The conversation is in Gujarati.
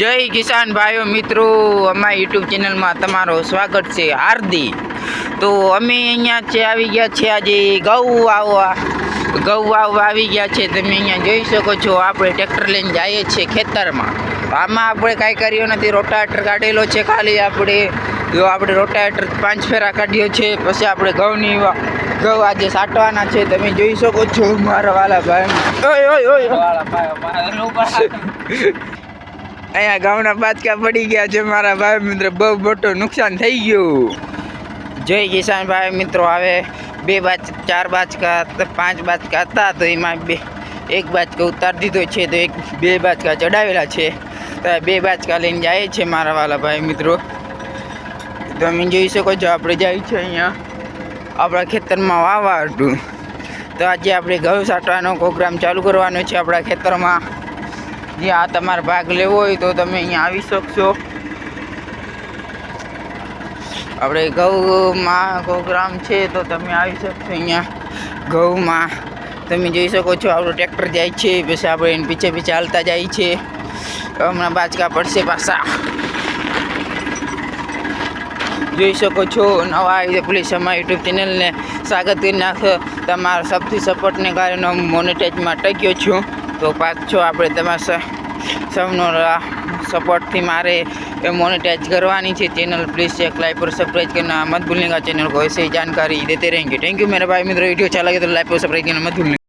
જય કિસાન ભાઈઓ મિત્રો અમારા યુટ્યુબ ચેનલમાં તમારું સ્વાગત છે હાર્દિક. તો અમે અહીંયા છે આવી ગયા છે આજે ઘઉં આવવા ઘઉં વાવવા આવી ગયા છે તમે અહીંયા જોઈ શકો છો આપણે ટ્રેક્ટર લઈને જઈએ છીએ ખેતરમાં. આમાં આપણે કાંઈ કર્યું નથી રોટાવેટર કાઢેલો છે ખાલી આપણે. જો આપણે રોટાવેટર પાંચ ફેરા કાઢ્યો છે પછી આપણે ઘઉંની ઘઉ ઘઉં આજે સાટવાના છે તમે જોઈ શકો છો મારા વાલા ભાઈ. ઓય ઓય ઓય. અહીંયા ગામના બાચકા પડી ગયા છે. મારા ભાઈ મિત્ર, બહુ મોટું નુકસાન થઈ ગયું. જય કિસાન ભાઈ મિત્રો, હવે બે બાચ ચાર બાચકા પાંચ બાચકા હતા, તો એમાં બે, એક બાચકા ઉતારી દીધો છે, તો એક બે બાચકા ચડાવેલા છે. તો બે બાચકા લઈને જાય છે મારા વાલા ભાઈ મિત્રો. તમે જોઈ શકો છો, આપણે જાય છે અહીંયા, આપણા ખેતરમાં વાવા હતું તો આજે આપણે ઘઉં સાટવાનો પ્રોગ્રામ ચાલુ કરવાનો છે, આપણા ખેતરમાં. જ્યાં તમારે ભાગ લેવો હોય તો તમે અહીંયા આવી શકશો. આપણે ઘઉંમાં પ્રોગ્રામ છે તો તમે આવી શકશો અહીંયા. ઘઉંમાં તમે જોઈ શકો છો આપણું ટ્રેક્ટર જાય છે, પછી આપણે એની પીછે પીછે હાલતા જાય છે. હમણાં બાચકા પડશે પાછા. જોઈ શકો છો નવા આવી પોલીસ અમારા યુટ્યુબ ચેનલને સ્વાગત કરી નાખો. તમારા સૌથી સપોર્ટને કારણે હું મોનેટાઈઝમાં ટક્યો છું. તો પાછો આપણે તમારા સ- સૌનો રા- સપોર્ટથી મારે એ મોનેટાઈઝ કરવાની છે चैनल प्लीज़ चेक लाइक और सब्सक्राइब करना मत भूलने का चैनल को ऐसे ही जानकारी देते रहेंगे थैंक यू मेरे भाई मित्रों वीडियो अच्छा लगे तो लाइक और सब्सक्राइब करना मत भूलने